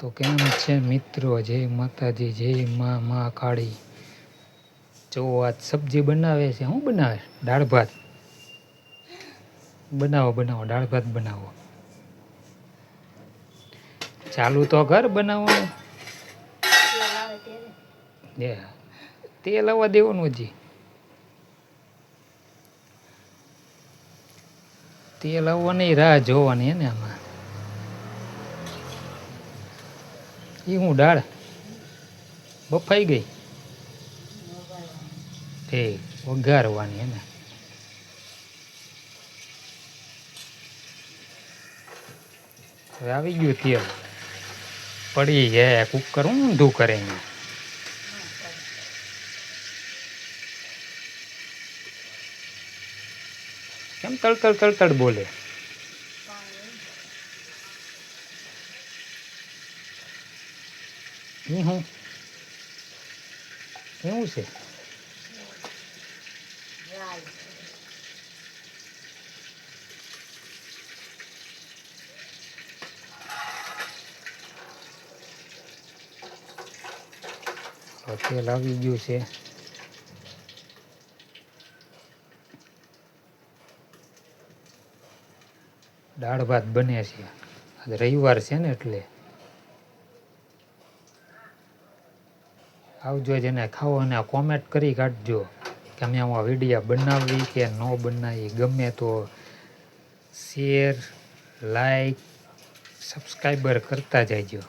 તો કેમ છે મિત્રો? જય માતાજી, જય મા મા કાળી. જો આ સબ્જી બનાવે છે શું બનાવે? દાળ ભાત. બનાવો બનાવો, દાળ ભાત બનાવો. ચાલુ તો ઘર બનાવવાનું. તેલ આવવા દેવાનું હજી. તેલ આવવાની રાહ જોવાની એને આમાં. એ હું દાળ બફાઈ ગઈ. તે વઘારવાની હે ને હવે આવી ગયું તેલ. પડી જાય કુકર ઊંધું કરે અહીંયા કેમ તળતળ તળતળ બોલે? એ હું કેવું છે તેલ આવી ગયું છે દાળ ભાત બને છે. આજે રવિવાર છે ને એટલે આવજો જેને ખાવો અને કોમેન્ટ કરી કાઢજો કે અમે આવા વિડીયા બનાવવી કે ન બનાવી, ગમે તો શેર લાઈક સબસ્ક્રાઈબર કરતા જજો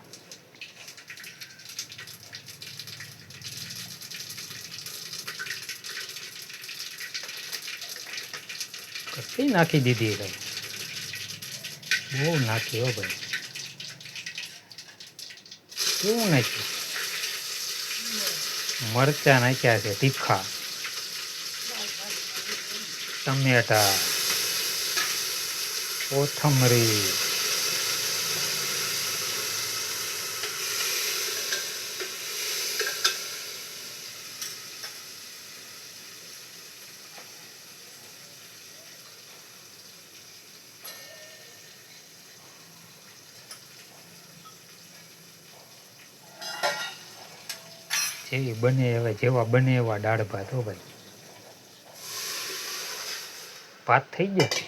કઈ નાખી દીધી ભાઈ? બહુ નાખી હો ભાઈ. શું નાખ્યું? મરચા નાખ્યા છે તીખા. ટમેટા કોથમરી. જેવી બને એવા જેવા બને એવા દાળ ભાત, હો ભાઈ. ભાત થઈ ગયા?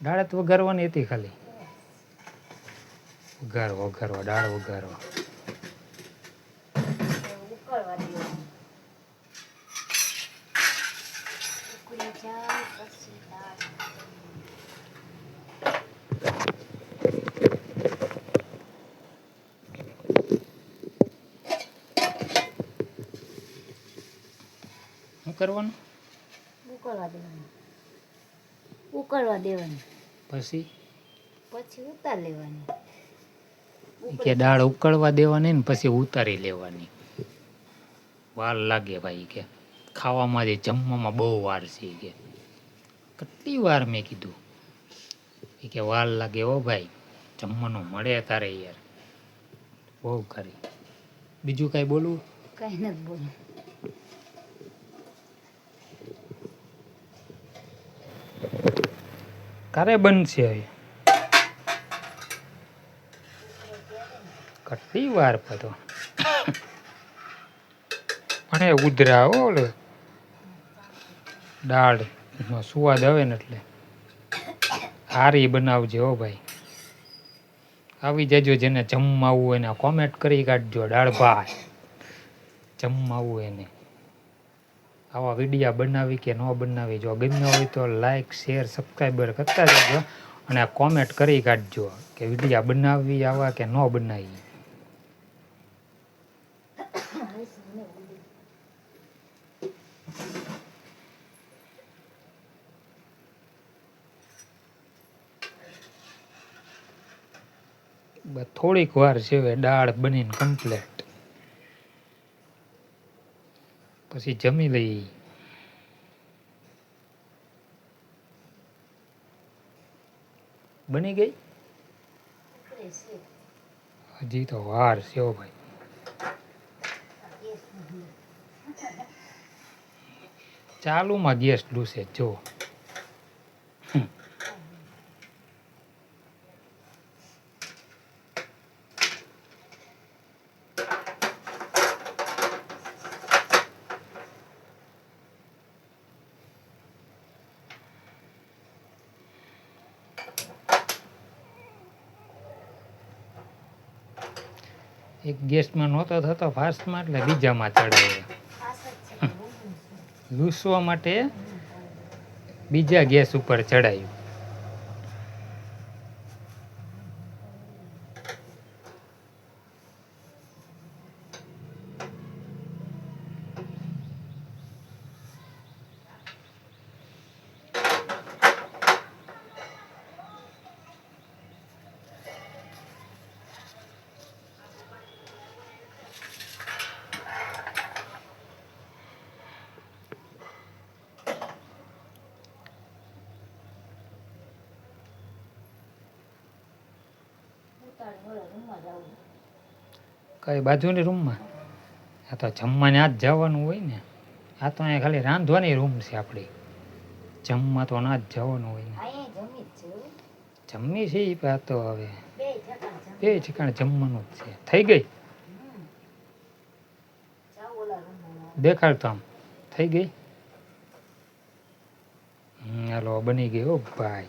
દાળ તો વઘારવાની હતી ખાલી. વઘારો વઘારવા દાળ વઘારો ઉકળવા દેવાનું ઉકળી જાય પછી દાળ શું કરવાનું? ઉકળવા દેવાનું. ઉકળવા દેવાનું. પછી? પછી ઉતાર લેવાની. કે દાળ ઉકળવા દેવાની ને પછી ઉતારી લેવાની. વાર લાગે ભાઈ કે. ખાવામાં જે જમવામાં બહુ વાર છે કે. કેટલી વાર મેં કીધું. એ કે વાર લાગે ઓ ભાઈ. જમવાનું મળે તારે યાર. બહુ ખરી. બીજું કાંઈ બોલવું? કઈ નથી બોલું ક્યારે બનશે હવે. કેટલી વાર પતો. અને ઉધરા ઓલે. દાળ. નો સ્વાદ આવે ને એટલે. હારી બનાવજે હો ભાઈ. આવી જજો જેને જમવા આવવું એને કોમેન્ટ કરી કાઢજો, દાળ ભાત. જમવા આવવું એને. આવા વિડીયા બનાવી કે ન બનાવી. જો ગમ્યો હોય તો લાઇક શેર સબસ્ક્રાઈબર કરતા જજો અને કોમેન્ટ કરી કાઢજો કે વિડીયા બનાવવી આવા કે ન બનાવી. થોડીક વાર છે દાળ બનીને કમ્પ્લેટ પછી જમી લઈ. બની ગઈ? હજી તો વાર છે ભાઈ. ચાલુમાં ગેસ ડૂસે જો. એક ગેસમાં નહોતો થતો ફાસ્ટમાં એટલે બીજામાં ચડાવ્યો. લૂસવા માટે બીજા ગેસ ઉપર ચડાવ્યું કઈ બાજુની રૂમમાં આ તો જમવાને આ જ જવાનું હોય ને. આ તો અહીંયા ખાલી રાંધવાની રૂમ છે આપણી. જમવા તો ના જ જવાનું હોય ને. જમી છે એ આ તો હવે. બે ઠેકાણ જમી. ઠેકાણે જમવાનું જ છે. થઈ ગઈ. દેખાડ તો આમ. થઈ ગઈ? હાલો, બની ગઈ હો ભાઈ.